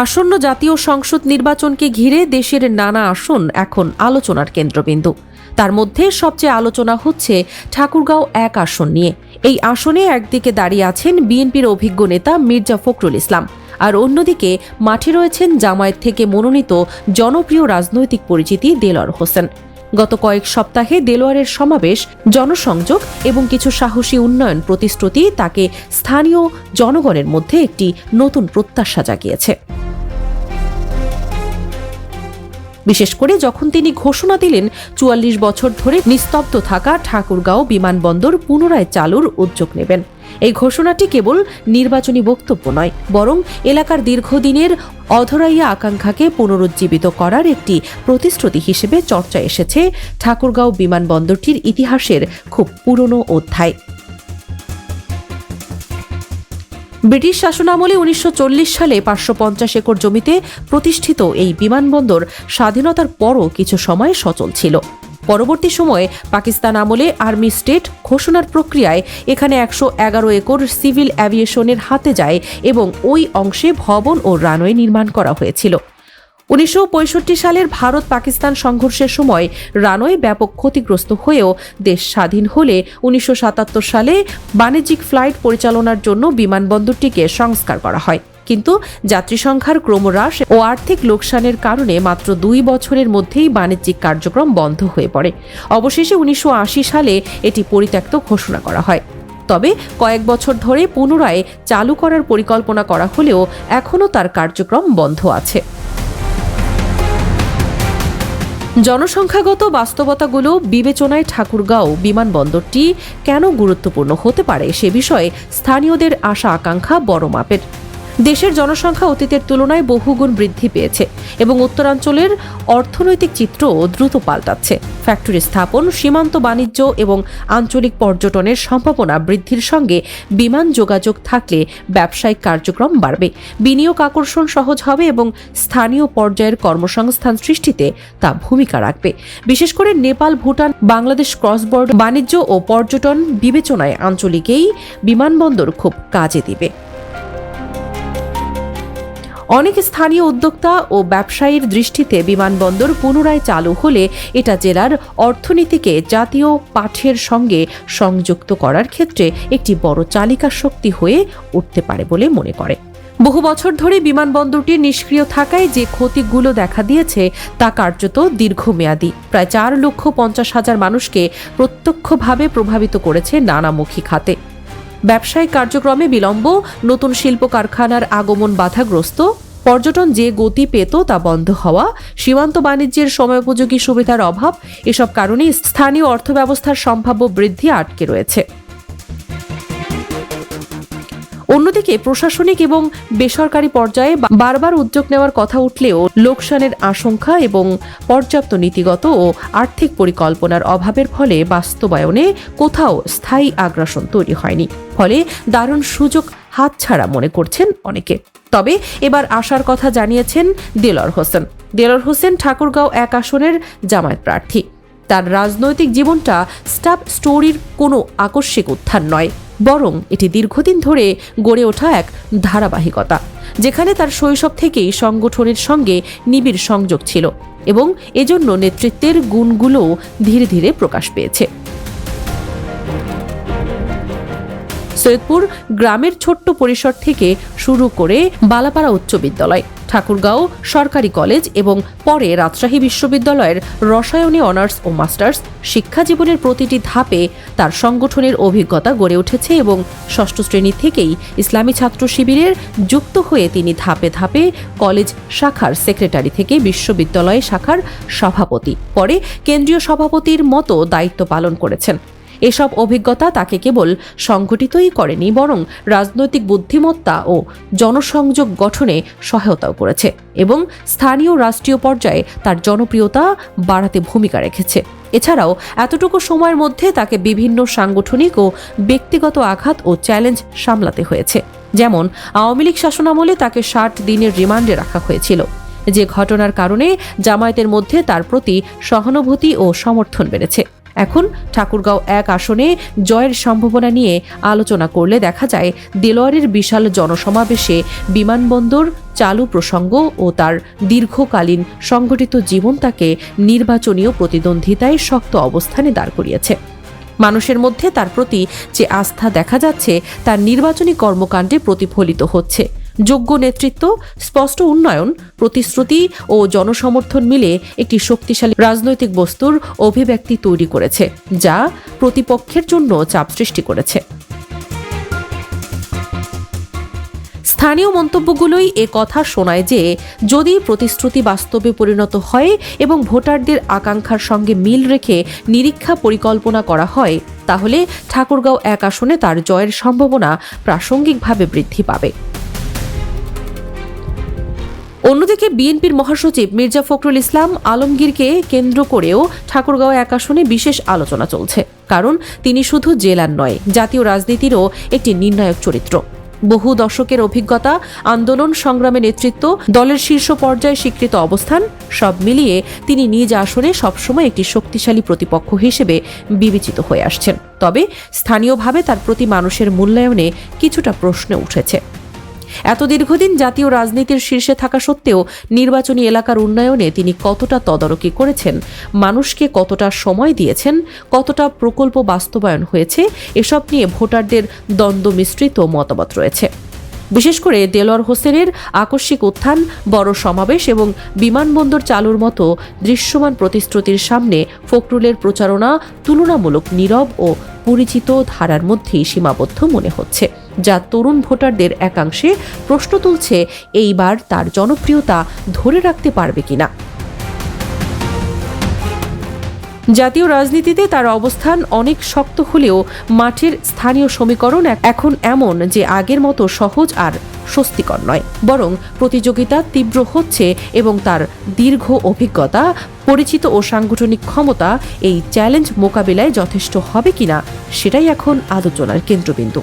আসন্ন জাতীয় সংসদ নির্বাচনকে ঘিরে দেশের নানা আসন এখন আলোচনার কেন্দ্রবিন্দু। তার মধ্যে সবচেয়ে আলোচনা হচ্ছে ঠাকুরগাঁও এক আসন নিয়ে। এই আসনে একদিকে দাঁড়িয়ে আছেন বিএনপির অভিজ্ঞ নেতা মির্জা ফখরুল ইসলাম। আর অন্যদিকে মাঠে রয়েছেন জামায়াত থেকে মনোনীত জনপ্রিয় রাজনৈতিক পরিচিতি দেলোয়ার হোসেন। গত কয়েক সপ্তাহে দেলোয়ারের সমাবেশ, জনসংযোগ এবং কিছু সাহসী উন্নয়ন প্রতিশ্রুতি তাকে স্থানীয় জনগণের মধ্যে একটি নতুন প্রত্যাশা জাগিয়েছে। বিশেষ করে যখন তিনি ঘোষণা দিলেন, চুয়াল্লিশ বছর ধরে নিস্তব্ধ থাকা ঠাকুরগাঁও বিমানবন্দর পুনরায় চালুর উদ্যোগ নেবেন। এই ঘোষণাটি কেবল নির্বাচনী বক্তব্য নয়, বরং এলাকার দীর্ঘদিনের অধরাইয়া আকাঙ্ক্ষাকে পুনরুজ্জীবিত করার একটি প্রতিশ্রুতি হিসেবে চর্চা এসেছে ঠাকুরগাঁও বিমানবন্দরটির ইতিহাসের খুব পুরনো অধ্যায়। ব্রিটিশ শাসনামলে উনিশশো চল্লিশ সালে পাঁচশো পঞ্চাশ একর জমিতে প্রতিষ্ঠিত এই বিমানবন্দর স্বাধীনতার পরও কিছু সময় সচল ছিল। পরবর্তী সময়ে পাকিস্তান আমলে আর্মি স্টেট ঘোষণার প্রক্রিয়ায় এখানে একশো এগারো একর সিভিল অ্যাভিয়েশনের হাতে যায় এবং ওই অংশে ভবন ও রানওয়ে নির্মাণ করা হয়েছিল। উনিশশো পঁয়ষট্টি সালের ভারত পাকিস্তান সংঘর্ষের সময় রানওয়ে ব্যাপক ক্ষতিগ্রস্ত হয়েও দেশ স্বাধীন হলে উনিশশো সাতাত্তর সালে বাণিজ্যিক ফ্লাইট পরিচালনার জন্য বিমানবন্দরটিকে সংস্কার করা হয়। কিন্তু যাত্রী সংখ্যার ক্রমহ্রাস ও আর্থিক লোকসানের কারণে মাত্র দুই বছরের মধ্যেই বাণিজ্যিক কার্যক্রম বন্ধ হয়ে পড়ে। অবশেষে উনিশশো আশি সালে এটি পরিত্যক্ত ঘোষণা করা হয়। তবে কয়েক বছর ধরে পুনরায় চালু করার পরিকল্পনা করা হলেও এখনও তার কার্যক্রম বন্ধ আছে। জনসংখ্যাগত বাস্তবতাগুলো বিবেচনায় ঠাকুরগাঁও বিমানবন্দরটি কেন গুরুত্বপূর্ণ হতে পারে সে বিষয়ে স্থানীয়দের আশা আকাঙ্ক্ষা বড় মাপের। দেশের জনসংখ্যা অতীতের তুলনায় বহুগুণ বৃদ্ধি পেয়েছে এবং উত্তরাঞ্চলের অর্থনৈতিক চিত্র দ্রুত পাল্টাচ্ছে। ফ্যাক্টরি স্থাপন, সীমান্ত বাণিজ্য এবং আঞ্চলিক পর্যটনের সম্ভাবনা বৃদ্ধির সঙ্গে বিমান যোগাযোগ থাকলে ব্যবসায়িক কার্যক্রম বাড়বে। বিনিয়োগ আকর্ষণ সহজ হবে এবং স্থানীয় পর্যায়ের কর্মসংস্থান সৃষ্টিতে তা ভূমিকা রাখবে। বিশেষ করে নেপাল, ভুটান, বাংলাদেশ ক্রস বর্ডার বাণিজ্য ও পর্যটন বিবেচনায় আঞ্চলিকেই বিমানবন্দর খুব কাজে দিবে। অনেক স্থানীয় উদ্যোক্তা ও ব্যবসায়ীর দৃষ্টিতে বিমানবন্দর পুনরায় চালু হলে এটা জেলার অর্থনীতিকে জাতীয় পাঠের সঙ্গে সংযুক্ত করার ক্ষেত্রে একটি বড় চালিকা শক্তি হয়ে উঠতে পারে বলে মনে করে। বহু বছর ধরে বিমানবন্দরটি নিষ্ক্রিয় থাকায় যে ক্ষতিগুলো দেখা দিয়েছে তা কার্যত দীর্ঘমেয়াদী। প্রায় চার লক্ষ পঞ্চাশ হাজার মানুষকে প্রত্যক্ষভাবে প্রভাবিত করেছে নানামুখী খাতে। ব্যবসায়িক কার্যক্রমে বিলম্ব, নতুন শিল্প কারখানার আগমন বাধাগ্রস্ত, পর্যটন যে গতি পেত তা বন্ধ হওয়া, সীমান্ত বাণিজ্যের সময়োপযোগী সুবিধার অভাব, এসব কারণে স্থানীয় অর্থব্যবস্থার সম্ভাব্য বৃদ্ধি আটকে রয়েছে। অন্যদিকে প্রশাসনিক এবং বেসরকারি পর্যায়ে বারবার উদ্যোগ নেওয়ার কথা উঠলেও লোকসানের আশঙ্কা এবং পর্যাপ্ত নীতিগত ও আর্থিক পরিকল্পনার অভাবের ফলে বাস্তবায়নে কোথাও স্থায়ী আগ্রাসন তৈরি হয়নি। ফলে দারুণ সুযোগ হাতছাড়া মনে করছেন অনেকে। তবে এবার আসার কথা জানিয়েছেন দেলর হোসেন। দেলর হোসেন ঠাকুরগাঁও এক আসনের জামায়াত প্রার্থী। তার রাজনৈতিক জীবনটা স্টাফ স্টোরির কোনো আকস্মিক উত্থান নয়। বরং এটি দীর্ঘদিন ধরে গড়ে ওঠা এক ধারাবাহিকতা, যেখানে তার শৈশব থেকেই সংগঠনের সঙ্গে নিবিড় সংযোগ ছিল এবং এজন্য নেতৃত্বের গুণগুলোও ধীরে ধীরে প্রকাশ পেয়েছে। সৈয়দপুর গ্রামের ছোট্ট পরিসর থেকে শুরু করে বালাপাড়া উচ্চ বিদ্যালয়। ঠাকুরগাঁও সরকারি কলেজ এবং পরে রাজশাহী বিশ্ববিদ্যালয়ের রসায়নে অনার্স ও মাস্টার্স শিক্ষা জীবনের প্রতিটি ধাপে তার সংগঠনের অভিজ্ঞতা গড়ে উঠেছে এবং ষষ্ঠ শ্রেণি থেকেই ইসলামী ছাত্র শিবিরের যুক্ত হয়ে তিনি ধাপে ধাপে কলেজ শাখার সেক্রেটারি থেকে বিশ্ববিদ্যালয় শাখার সভাপতি, পরে কেন্দ্রীয় সভাপতির মতো দায়িত্ব পালন করেছেন। এসব অভিজ্ঞতা তাকে কেবল সংগঠিতই করেনি, বরং রাজনৈতিক বুদ্ধিমত্তা ও জনসংযোগ গঠনে সহায়তাও করেছে এবং স্থানীয় রাষ্ট্রীয় পর্যায়ে তার জনপ্রিয়তা বাড়াতে ভূমিকা রেখেছে। এছাড়াও এতটুকু সময়ের মধ্যে তাকে বিভিন্ন সাংগঠনিক ও ব্যক্তিগত আঘাত ও চ্যালেঞ্জ সামলাতে হয়েছে। যেমন, আওয়ামী লীগ শাসনামলে তাকে ষাট দিনের রিমান্ডে রাখা হয়েছিল। যে ঘটনার কারণে জামায়াতের মধ্যে তার প্রতি সহানুভূতি ও সমর্থন বেড়েছে। এখন ঠাকুরগাঁও এক আসনে জয়ের সম্ভাবনা নিয়ে আলোচনা করলে দেখা যায় দেলোয়ারের বিশাল জনসমাবেশে বিমানবন্দর, চালু প্রসঙ্গ ও তার দীর্ঘকালীন সংগঠিত জীবন তাকে নির্বাচনীয় প্রতিদ্বন্দ্বিতায় শক্ত অবস্থানে দাঁড় করিয়েছে। মানুষের মধ্যে তার প্রতি যে আস্থা দেখা যাচ্ছে, তার নির্বাচনী কর্মকাণ্ডে প্রতিফলিত হচ্ছে। যোগ্য নেতৃত্ব, স্পষ্ট উন্নয়ন, প্রতিশ্রুতি ও জনসমর্থন মিলে একটি শক্তিশালী রাজনৈতিক বস্তুর অভিব্যক্তি তৈরি করেছে, যা প্রতিপক্ষের জন্য চাপ সৃষ্টি করেছে। স্থানীয় মন্তব্যগুলোই এ কথা শোনায় যে, যদি প্রতিশ্রুতি বাস্তবে পরিণত হয় এবং ভোটারদের আকাঙ্ক্ষার সঙ্গে মিল রেখে নিরীক্ষা পরিকল্পনা করা হয়, তাহলে ঠাকুরগাঁও এক আসনে তার জয়ের সম্ভাবনা প্রাসঙ্গিকভাবে বৃদ্ধি পাবে। অন্যদিকে বিএনপির মহাসচিব মির্জা ফখরুল ইসলাম আলমগীরকে কেন্দ্র করেও ঠাকুরগাঁও এক আসনে বিশেষ আলোচনা চলছে। কারণ তিনি শুধু জেলার নয়, জাতীয় রাজনীতিরও একটি নির্ণায়ক চরিত্র। বহু দশকের অভিজ্ঞতা, আন্দোলন, সংগ্রামে নেতৃত্ব, দলের শীর্ষ পর্যায়ে স্বীকৃত অবস্থান, সব মিলিয়ে তিনি নিজ আসনে সবসময় একটি শক্তিশালী প্রতিপক্ষ হিসেবে বিবেচিত হয়ে আসছেন। তবে স্থানীয়ভাবে তার প্রতি মানুষের মূল্যায়নে কিছুটা প্রশ্ন উঠেছে। এত দীর্ঘদিন জাতীয় রাজনীতির শীর্ষে থাকা সত্ত্বেও নির্বাচনী এলাকার উন্নয়নে তিনি কতটা তদারকি করেছেন, মানুষকে কতটা সময় দিয়েছেন, কতটা প্রকল্প বাস্তবায়ন হয়েছে, এসব নিয়ে ভোটারদের দ্বন্দ্ব মিশ্রিত মতামত রয়েছে। বিশেষ করে দেলোয়ার হোসেনের আকস্মিক উত্থান, বড় সমাবেশ এবং বিমানবন্দর চালুর মতো দৃশ্যমান প্রতিশ্রুতির সামনে ফখরুলের প্রচারণা তুলনামূলক নীরব ও পরিচিত ধারার মধ্যেই সীমাবদ্ধ মনে হচ্ছে, যা তরুণ ভোটারদের একাংশে প্রশ্ন তুলছে এইবার তার জনপ্রিয়তা ধরে রাখতে পারবে কিনা। জাতীয় রাজনীতিতে তার অবস্থান অনেক শক্ত হলেও মাঠের স্থানীয় সমীকরণ এখন এমন যে আগের মতো সহজ আর স্বস্তিকর নয়। বরং প্রতিযোগিতা তীব্র হচ্ছে এবং তার দীর্ঘ অভিজ্ঞতা, পরিচিত ও সাংগঠনিক ক্ষমতা এই চ্যালেঞ্জ মোকাবিলায় যথেষ্ট হবে কিনা, সেটাই এখন আলোচনার কেন্দ্রবিন্দু।